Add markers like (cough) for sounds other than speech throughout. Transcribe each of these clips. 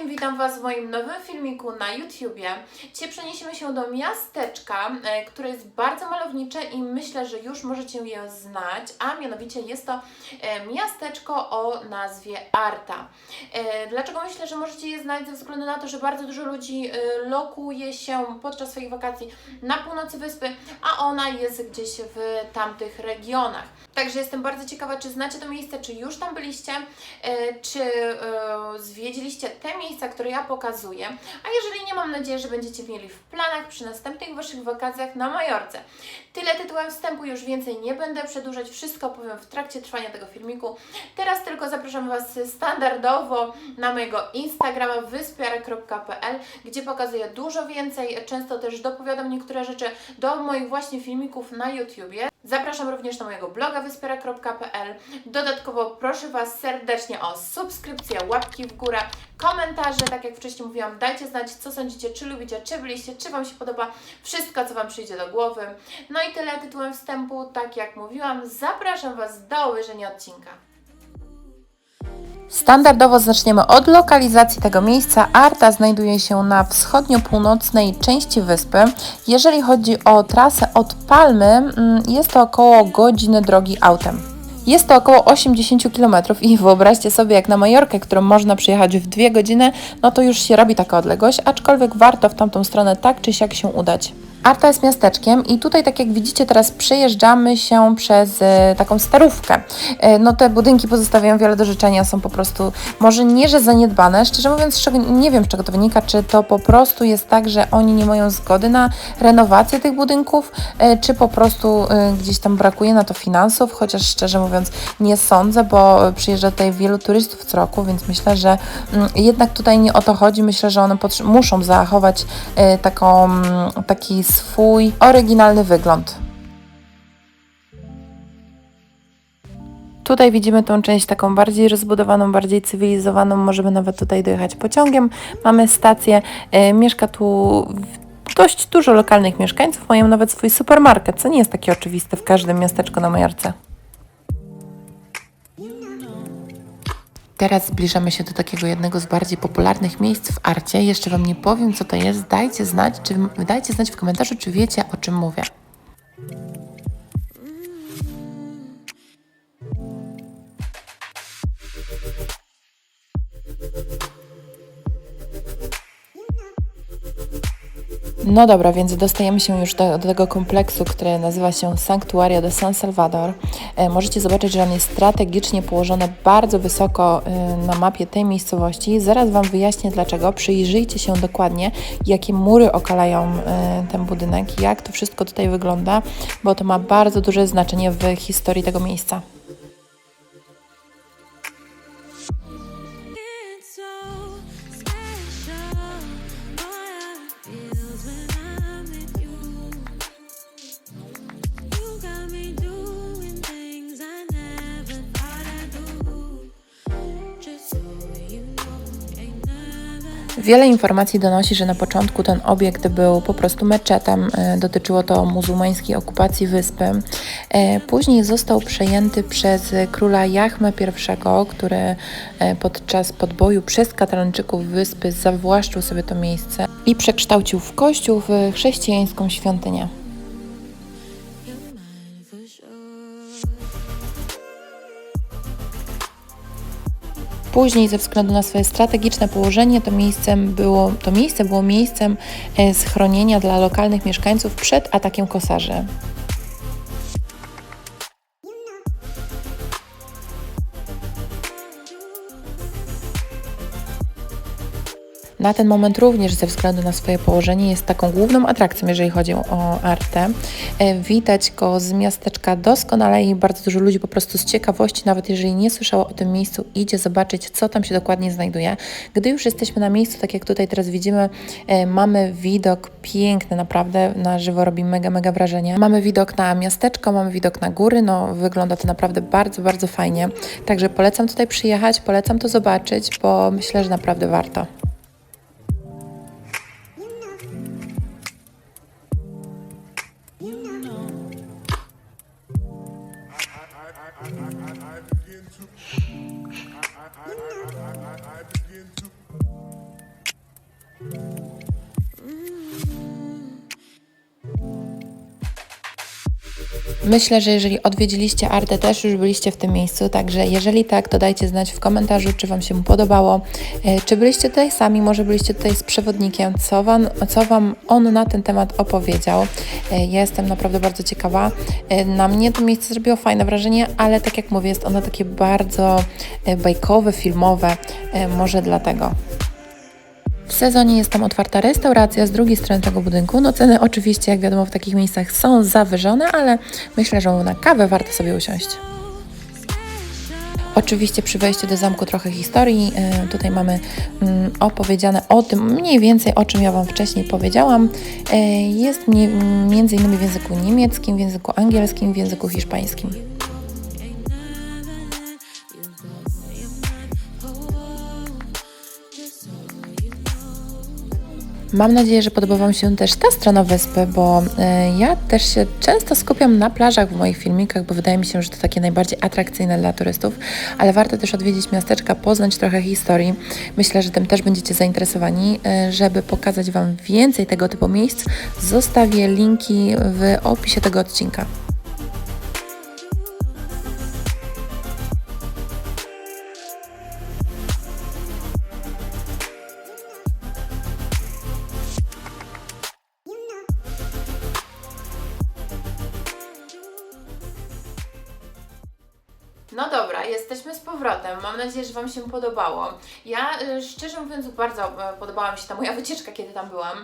wszystkim, witam Was w moim nowym filmiku na YouTubie. Dzisiaj przeniesiemy się do miasteczka, e, które jest bardzo malownicze i myślę, że już możecie je znać, a mianowicie jest to e, miasteczko o nazwie Arta. E, Dlaczego myślę, że możecie je znać? Ze względu na to, że bardzo dużo ludzi lokuje się podczas swoich wakacji na północy wyspy, a ona jest gdzieś w tamtych regionach. Także jestem bardzo ciekawa, czy znacie to miejsce, czy już tam byliście, czy zwiedziliście te miejsca, które ja pokazuję. A jeżeli nie, mam nadzieję, że będziecie mieli w planach przy następnych Waszych wakacjach na Majorce. Tyle tytułem wstępu, już więcej nie będę przedłużać, wszystko powiem w trakcie trwania tego filmiku. Teraz tylko zapraszam Was standardowo na mojego Instagrama wyspiara.pl, gdzie pokazuję dużo więcej, często też dopowiadam niektóre rzeczy do moich właśnie filmików na YouTubie. Zapraszam również na mojego bloga wyspiara.pl. Dodatkowo proszę Was serdecznie o subskrypcję, łapki w górę, komentarze, tak jak wcześniej mówiłam, dajcie znać, co sądzicie, czy lubicie, czy byliście, czy Wam się podoba, wszystko, co Wam przyjdzie do głowy. No i tyle tytułem wstępu, tak jak mówiłam, zapraszam Was do obejrzenia odcinka. Standardowo zaczniemy od lokalizacji tego miejsca. Arta znajduje się na wschodnio-północnej części wyspy. Jeżeli chodzi o trasę od Palmy, mm, jest to około godziny drogi autem. Jest to około 80 km i wyobraźcie sobie, jak na Majorkę, którą można przyjechać w dwie godziny, no to już się robi taka odległość, aczkolwiek warto w tamtą stronę tak czy siak się udać. Arta jest miasteczkiem i tutaj, tak jak widzicie, teraz przejeżdżamy się przez e, taką starówkę. E, no te budynki pozostawiają wiele do życzenia, są po prostu może nie, że zaniedbane. Szczerze mówiąc, nie wiem, z czego to wynika, czy to po prostu jest tak, że oni nie mają zgody na renowację tych budynków, e, czy po prostu gdzieś tam brakuje na to finansów, chociaż szczerze mówiąc nie sądzę, bo przyjeżdża tutaj wielu turystów co roku, więc myślę, że mm, jednak tutaj nie o to chodzi. Myślę, że one muszą zachować taką, taki swój oryginalny wygląd. Tutaj widzimy tą część taką bardziej rozbudowaną, bardziej cywilizowaną. Możemy nawet tutaj dojechać pociągiem. Mamy stację. E, mieszka tu dość dużo lokalnych mieszkańców. Mają nawet swój supermarket, co nie jest takie oczywiste w każdym miasteczku na Majorce. Teraz zbliżamy się do takiego jednego z bardziej popularnych miejsc w Arcie. Jeszcze Wam nie powiem, co to jest. Dajcie znać, czy, dajcie znać w komentarzu, czy wiecie, o czym mówię. No dobra, więc dostajemy się już do, do tego kompleksu, który nazywa się Sanctuario de San Salvador. E, możecie zobaczyć, że on jest strategicznie położony bardzo wysoko e, na mapie tej miejscowości. Zaraz Wam wyjaśnię dlaczego. Przyjrzyjcie się dokładnie, jakie mury okalają e, ten budynek, jak to wszystko tutaj wygląda, bo to ma bardzo duże znaczenie w historii tego miejsca. Wiele informacji donosi, że na początku ten obiekt był po prostu meczetem. e, Dotyczyło to muzułmańskiej okupacji wyspy. E, Później został przejęty przez króla Jachmę I, który e, podczas podboju przez katalończyków wyspy zawłaszczył sobie to miejsce i przekształcił w kościół w chrześcijańską świątynię. Później, ze względu na swoje strategiczne położenie, to, miejscem było, to miejsce było miejscem e, schronienia dla lokalnych mieszkańców przed atakiem kosarzy. Na ten moment również ze względu na swoje położenie jest taką główną atrakcją, jeżeli chodzi o Artę. E, Widać go z miasteczka doskonale i bardzo dużo ludzi po prostu z ciekawości, nawet jeżeli nie słyszało o tym miejscu, idzie zobaczyć, co tam się dokładnie znajduje. Gdy już jesteśmy na miejscu, tak jak tutaj teraz widzimy, e, mamy widok piękny, naprawdę na żywo robi mega, mega wrażenie. Mamy widok na miasteczko, mamy widok na góry, no wygląda to naprawdę bardzo, bardzo fajnie. Także polecam tutaj przyjechać, polecam to zobaczyć, bo myślę, że naprawdę warto. Myślę, że jeżeli odwiedziliście Artę, też już byliście w tym miejscu, także jeżeli tak, to dajcie znać w komentarzu, czy Wam się podobało, e, czy byliście tutaj sami, może byliście tutaj z przewodnikiem, co Wam, co wam on na ten temat opowiedział. E, Ja jestem naprawdę bardzo ciekawa. E, Na mnie to miejsce zrobiło fajne wrażenie, ale tak jak mówię, jest ono takie bardzo bajkowe, filmowe, może dlatego. W sezonie jest tam otwarta restauracja z drugiej strony tego budynku. No ceny oczywiście, jak wiadomo, w takich miejscach są zawyżone, ale myślę, że na kawę warto sobie usiąść. Oczywiście przy wejściu do zamku trochę historii. E, Tutaj mamy mm, opowiedziane o tym, mniej więcej o czym ja Wam wcześniej powiedziałam. E, Jest między innymi w języku niemieckim, w języku angielskim, w języku hiszpańskim. Mam nadzieję, że podoba Wam się też ta strona wyspy, bo e, ja też się często skupiam na plażach w moich filmikach, bo wydaje mi się, że to takie najbardziej atrakcyjne dla turystów, ale warto też odwiedzić miasteczka, poznać trochę historii. Myślę, że tym też będziecie zainteresowani. E, Żeby pokazać Wam więcej tego typu miejsc, zostawię linki w opisie tego odcinka. No dobra, jesteśmy z powrotem. Mam nadzieję, że Wam się podobało. Ja y, szczerze mówiąc bardzo e, podobała mi się ta moja (laughs) wycieczka, kiedy tam byłam.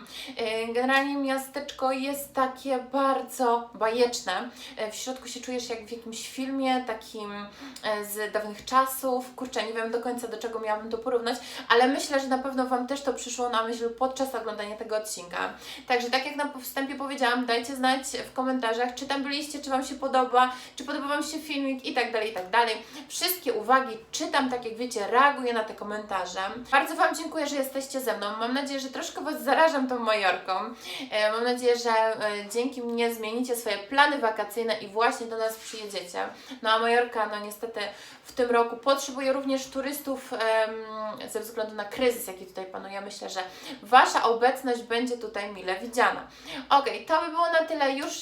Y, Generalnie miasteczko jest takie bardzo bajeczne. E, W środku się czujesz jak w jakimś filmie takim e, z dawnych czasów. Kurczę, nie wiem do końca do czego miałabym to porównać, ale myślę, że na pewno Wam też to przyszło na myśl podczas oglądania tego odcinka. Także tak jak na wstępie powiedziałam, dajcie znać w komentarzach, czy tam byliście, czy Wam się podoba, czy podoba Wam się filmik i tak dalej, i tak dalej. Wszystkie uwagi czytam, tak jak wiecie, reaguję na te komentarze. Bardzo Wam dziękuję, że jesteście ze mną. Mam nadzieję, że troszkę Was zarażam tą Majorką. E, Mam nadzieję, że e, dzięki mnie zmienicie swoje plany wakacyjne i właśnie do nas przyjedziecie. No a Majorka, no niestety w tym roku potrzebuje również turystów ze względu na kryzys, jaki tutaj panuje. Myślę, że Wasza obecność będzie tutaj mile widziana. Okej, to by było na tyle. Już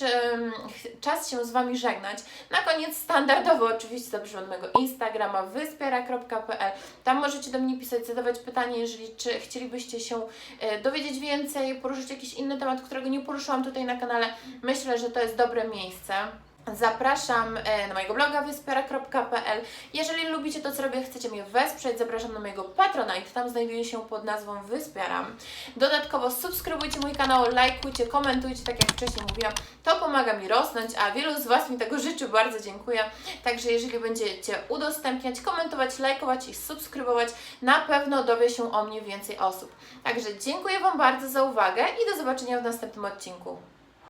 czas się z Wami żegnać. Na koniec standardowo oczywiście zapraszam do mojego Instagrama wyspiera.pl. Tam możecie do mnie pisać, zadawać pytanie, jeżeli czy chcielibyście się e, dowiedzieć więcej, poruszyć jakiś inny temat, którego nie poruszyłam tutaj na kanale. Myślę, że to jest dobre miejsce. Zapraszam e, na mojego bloga wyspiera.pl. Jeżeli lubicie to, co robię, chcecie mnie wesprzeć, zapraszam na mojego Patronite. Tam znajduje się pod nazwą Wyspieram. Dodatkowo subskrybujcie mój kanał, lajkujcie, komentujcie, tak jak wcześniej mówiłam. To pomaga mi rosnąć, a wielu z Was mi tego życzy, bardzo dziękuję. Także jeżeli będziecie udostępniać, komentować, lajkować i subskrybować, na pewno dowie się o mnie więcej osób. Także dziękuję Wam bardzo za uwagę i do zobaczenia w następnym odcinku.